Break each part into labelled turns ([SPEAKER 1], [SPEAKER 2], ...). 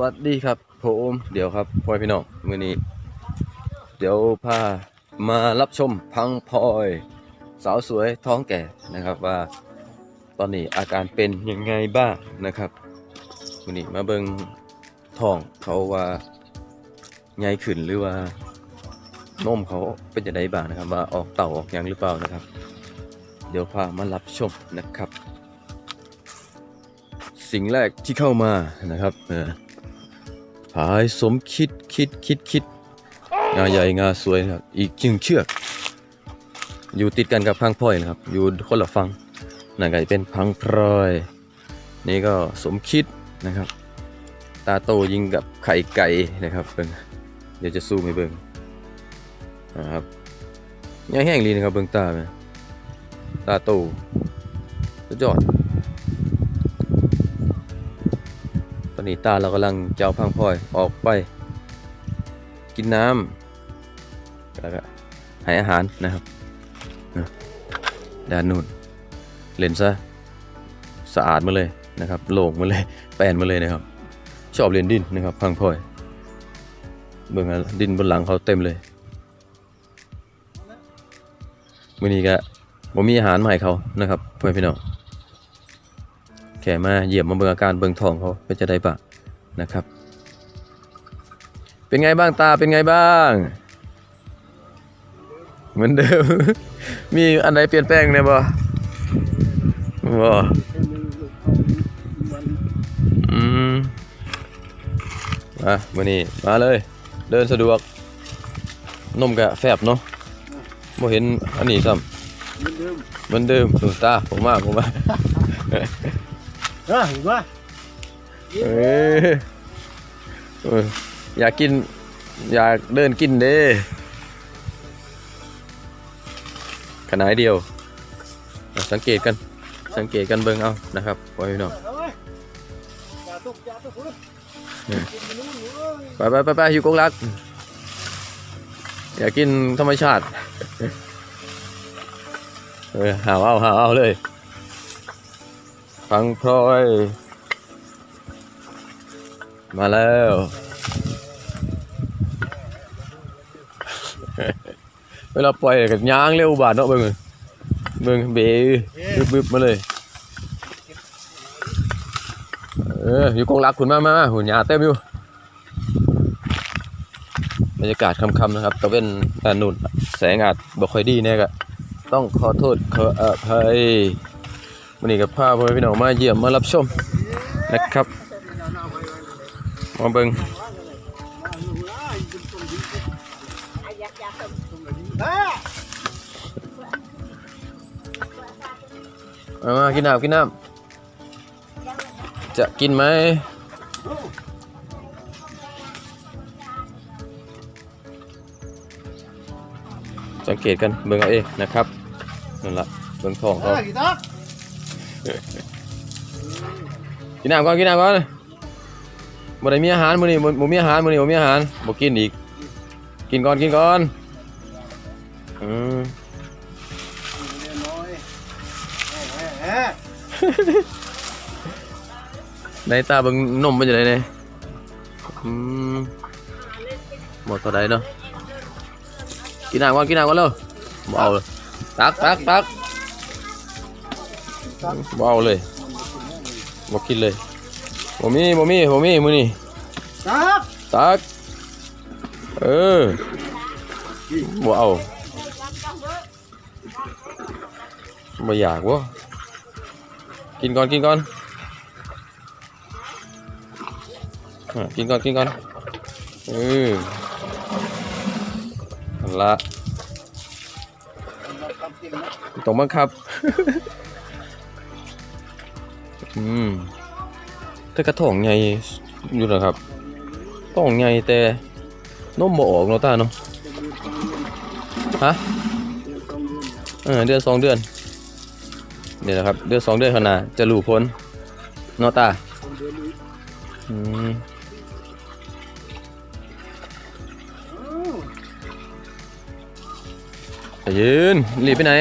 [SPEAKER 1] วัสดีครับผมเดี๋ยวครับพ่อพี่น้องมือนี้ เดี๋ยวพามารับชมพังพลอย สาวสวยท้องแก่นะครับว่า ตอนนี้อาการเป็นยังไงบ้างนะครับมือนี้มาเบิ่งท้องเขาว่าใหญ่ขึ้นหรือว่านมเขาเป็นจะไดบ้างนะครับ ว่าออกเต่าออกยังหรือเปล่านะครับ เดี๋ยวพามารับชมนะครับ สิ่งแรกที่เข้ามานะครับ เออผายสมคิดคิดคิดคิดงาใหญ่งาสวยนะครับอีกจึงเชือก อยู่ติดกันกับพังพลอยนะครับ อยู่คนละฝั่งนั่นก็จะเป็นพังพลอย นี่ก็สมคิดนะครับ ตาโตยิงกับไข่ไก่นะครับเบิ่งเดี๋ยวจะสู้ไม่เบิ่งนะครับยังแห้งลีนะครับเบิ่งตาไหมตาโตสุดยอด อนนี้ตาเรากำลังเจ้าพังพลอยออกไป กินน้ำแล้วก็ให้อาหารนะครับด้านนู้นเล่นซะสะอาดมาเลยนะครับโล่งมาเลยแปนมาเลยนะครับ ชอบเล่นดินนะครับ พังพลอย เบิ่งอะดินบนหลังเขาเต็มเลยมื่อนี้ก็บ่มีอาหารมาให้เขานะครับเพื่อนพี่น้อง แค่มาเหยียมมาเบิ่งอาการเบิ่งทองเขาเป็นจะได้ปะนะครับ เป็นไงบ้างตาเป็นไงบ้าง เหมือนเดิม มีอันไหนเปลี่ยนแปลงเนี่ยบ่บ่อืมมาวันนี้มาเลย เดินสะดวกนมกะแฟบเนาะบ่เห็นอันนี้ซ้ำเหมือนเดิมเหมือนเดูตาผมมากผมมา
[SPEAKER 2] เออเห็นว่า
[SPEAKER 1] เอ้ยเอออยากกิน อยากเดินกินเด้ขนาดเดียว สังเกตกัน สังเกตกันเบิ่งเอานะครับพ่อพี่น้อง
[SPEAKER 2] อย่าตกอย่าตกเลย
[SPEAKER 1] ไปไปไปไปอยู่กงรัก อยากกินธรรมชาติ เออหาเอาหาเอาเลย ฟังพลอย มาแล้ว เวลาปล่อยก็ย่างเร็วบาดเนาะเบิ่งเบิ่งเบบึบบึบมาเลย เอออยู่กองรักคุณมามามาหุ่นยาเต็มอยู่บรรยากาศค่ำๆนะครับตะเว้นด้านนู่นแสงอาจบ่ค่อยดีแน่ก็ต้องขอโทษขออภัย วันนี้กับพาพ่อแม่พี่น้องมาเยี่ยมมารับชมนะครับมาเบิงมามากินน้ำกินน้ำจะกินไหมสังเกตกันเบิ่งเอาเองนะครับนั่นละเบิ่งทอง
[SPEAKER 2] เขา กี่ตัก
[SPEAKER 1] กินน้ำก่อนกินน้ำก่อนบ่ได้มีอาหารมื้อนี้บ่บ่มีอาหารมื้อนี้บ่มีอาหารบ่กินอีก กินก่อนกินก่อนอืม
[SPEAKER 2] น้อยเออ
[SPEAKER 1] ในตาเบิ่งนมเป็นจังไดเนี่ยอืมบ่เท่าใดเนาะกินน้ำก่อนกินน้ำก่อนเร็วบ่เอาเลยตักตักตัก บ่เอาเลยบ่กินเลยบ่มีบ่มีบ่มีมื้อนี้
[SPEAKER 2] ตัก
[SPEAKER 1] ตักเออบ่เอาบ่อยากวะกินก่อนกินก่อนอะกินก่อนกินก่อนเออนั่นละต้องบังคับ อืมแต่กระถองใหญ่อยู่นะครับท้องใหญ่แต่นมบ่ออกเนาะตาเนาะฮะเออเดือนสองเดือนเดี๋ยวนะครับ เดือนสองเดือนขนาดจะรู้ผลเนาะตาอืมยืนรีบไปไหน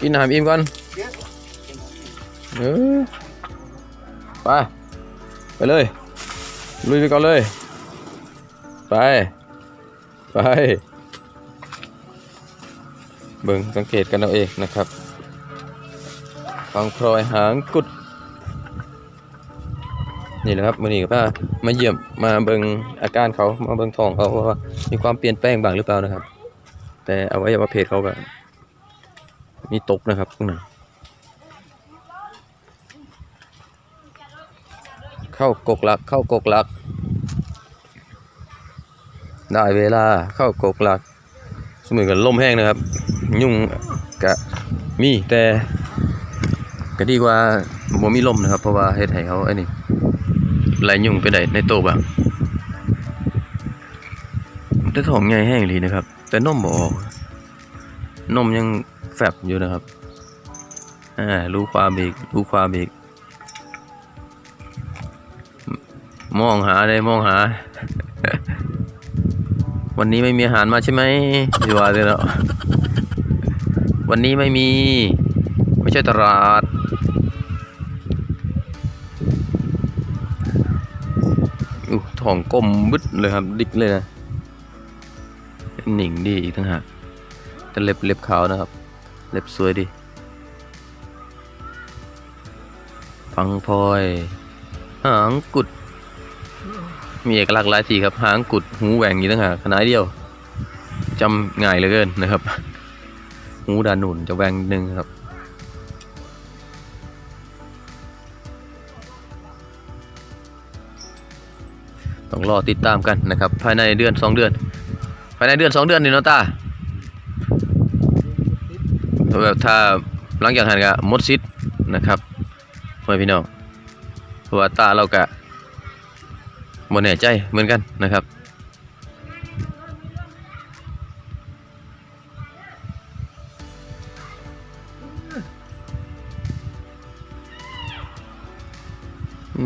[SPEAKER 1] กินอาหารอิ่มก่อนเออ ไปไปเลย ลุยไปก่อนเลย ไป ไป เบิ่งสังเกตกันเอาเองนะครับฟังพลอยหางกุด นี่แหละครับมือนี้ก็มามาเยี่ยมมาเบิ่งอาการเขามาเบิ่งท้องเขาว่ามีความเปลี่ยนแปลงบ้างหรือเปล่านะครับ แต่เอาไวัยวะเพศเขาก็มีตกนะครับข้างใน เข้ากกหลัก เข้ากกหลัก ได้เวลาเข้ากกหลักสมือกับลมแห้งนะครับ ยุ่งกะมีแต่ก็ดีกว่าบ่มีลมนะครับ เพราะว่าเฮ็ดให้เขาไอ้นี่ไหลยุ่งไปได้ในโตวบ้างแต่ของใหญ่แห้งดีนะครับ แต่นมบ่ออกนมยังแฟบอยู่นะครับอ่ารู้ความอีกรู้ความอีก มองหาได้มองหา วันนี้ไม่มีอาหารมาใช่ไหมดีว่าเลยเนาะวันนี้ไม่มี ไม่ใช่ตลาด อู้ท้องกลมบึดเลยครับ ดิกเลยนะหนิงดีอีกทั้งหากแต่เล็บเล็บขาวนะครับ เล็บสวยดีฟังพลอยหางกุด มีเอกลักษณ์หลายทีครับ หางกุดหูแหว่งอยู่ตั้งหากขนาดเดียวจำง่ายเหลือเกินนะครับ หูดานหนุนจะแหว่งนิดนึงครับต้องรอติดตามกันนะครับ ภายในเดือนสองเดือน ภายในเดือนสองเดือนนี่เนาะตาแบบถ้าหลังจากหันก็มดซิดนะครับพ่อแม่พี่น้องเพราะว่าตาเราก็ บ่แน่ใจเหมือนกันนะครับ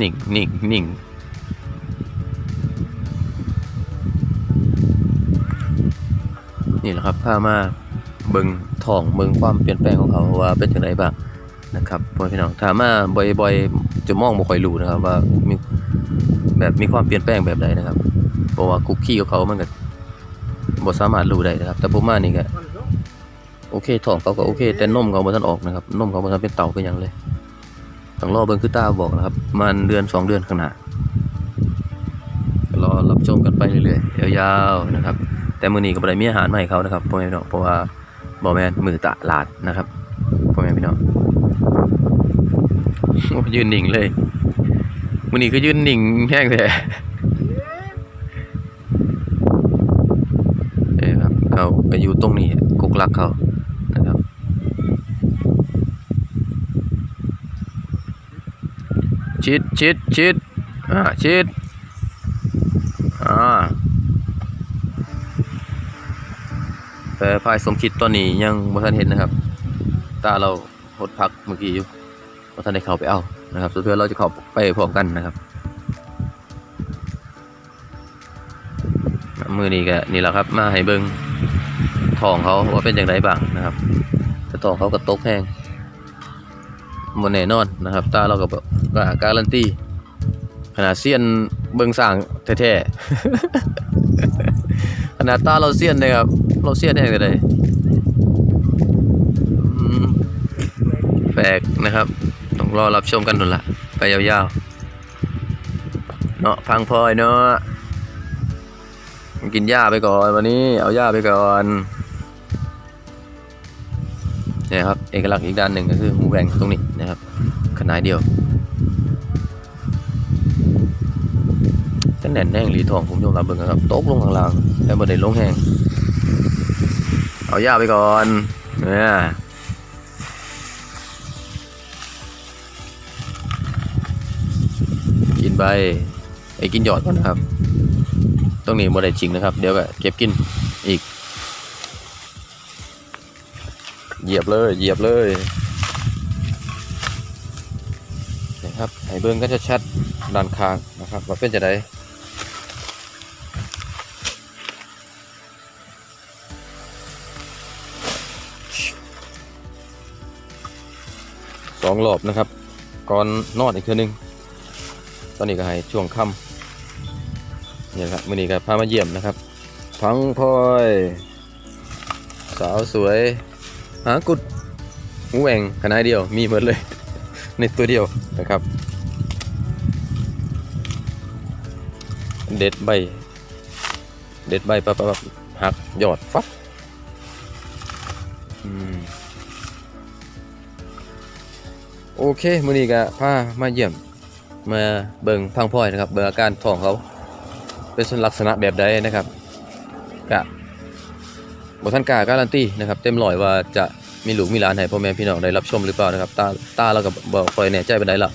[SPEAKER 1] นิ่งนิ่งนิ่งนี่แหละครับพามาเบิงท้องเบิงความเปลี่ยนแปลงของเขาว่าเป็นอย่างไรบ้างนะครับพ่อพี่น้องถามมาบ่อยๆจะมองบ่ค่อยรู้นะครับว่ามี แบบมีความเปลี่ยนแปลงแบบใดนะครับเพราะว่าคุกกี้ของเขามันก็บ่สามารถรู้ได้นะครับ แต่ผมมานี่ก็โอเคท้องเขาก็โอเค แต่นมเขาบ่ทันออกนะครับนมเขาบ่ทันเป็นเต่าเป็นหยังเลยต้องรอเบิ่งคือตาบอกนะครับมันเดือนสองเดือนข้างหน้ารอรับชมกันไปเรื่อยๆยาวๆนะครับ แต่มือนี้ก็บ่ได้มีอาหารมาให้เขานะครับพ่อแม่พี่น้องเพราะว่าบ่แม่นมือตะลาดนะครับพ่อแม่พี่น้องยืนหนิ่งเลย มือนี้ก็ยืนนิ่งแห้งแท้เอ้ยครับเขาไปอยู่ตรงนี้กุกลักเขานะครับชิดชิดชิดอ่าชิดอ่าแต่พายสมคิดตอนนี้ยังบ่ทันเห็นนะครับ ตาเราหดพักเมื่อกี้อยู่บ่ทันได้เข้าไปเอา นะครับสุดท้ายเราจะข้าไปพร้อมกันนะครับ มือนี้ก็นี่แหละครับ มาให้เบิงทองเขาว่าเป็นอย่างไรบ้างนะครับแต่ทองเขาก็ตกแพงบนแน่นอนนะครับ ตาเราก็บอกก็การันตีขนาดเซียนเบิงสร้างแท้ๆขนาดตาเราเซียนเลยครับเราเซียนแน่เลยแปลกนะครับ รอรับชมกันหนุนละไปยาวๆ เนาะพังพลอยเนาะกินหญ้าไปก่อนวันนี้ เอาหญ้าไปก่อนเนี่ยครับเอกลักษณ์อีกด้านหนึ่งก็คือหูแหว่งตรงนี้นะครับ ขนาดเดียวแต่แน่นแน่งหลีทองผมยอมรับเบิ่งครับตกลงข้างล่างแต่บ่ได้ลงแห้งเอาหญ้าไปก่อนเนี่ย ไปไอ้กินหยอดก่อนนะครับ ตรงนี้บ่ได้จริงนะครับ เดี๋ยวก็เก็บกินอีก เหยียบเลย เหยียบเลยนะครับให้เบิ้งก็จะชัดด้านข้างนะครับว่าเป็นจะไดสองรอบนะครับ ก่อนนอนอีกเทือนึง ตอนนี้ก็ให้ช่วงค่ำนี่ครับมือนี้ก็พามาเยี่ยมนะครับ พังพลอย สาวสวย หากุดหูแหวงขนาดเดียวมีหมดเลย ในตัวเดียวนะครับ เด็ดใบ เด็ดใบปั๊บปั๊บบหักยอดฟับโอเค มื้อนี้ก็พามาเยี่ยม มาเบิ่งพังพลอยนะครับเบิ่งอาการท้องเขา เป็นลักษณะแบบใดนะครับกะบท่านกาการันตีนะครับ เต็มร้อยว่าจะมีหลูกมีหลานให้พ่อแม่พี่น้องได้รับชมหรือเปล่านะครับ ตาตาเราก็บ่ค่อยแน่ใจเปานใดละ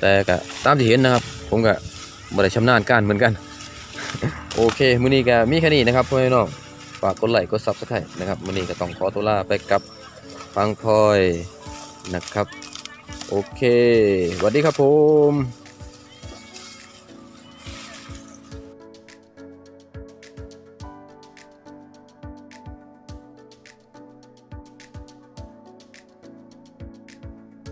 [SPEAKER 1] แต่ก็ตามที่เห็นนะครับ ผมก็บ่ได้ชำนาญการเหมือนกัน โอเคมื้อนี้ก็มีแค่นี้นะครับพ่อแม่น้องฝากกดไลค์กด Subscribe นะครับมื้อนี้ก็ต้องขอตัวลาไปกับฟังพลอยนะครับ โอเคสวัสดีครับผม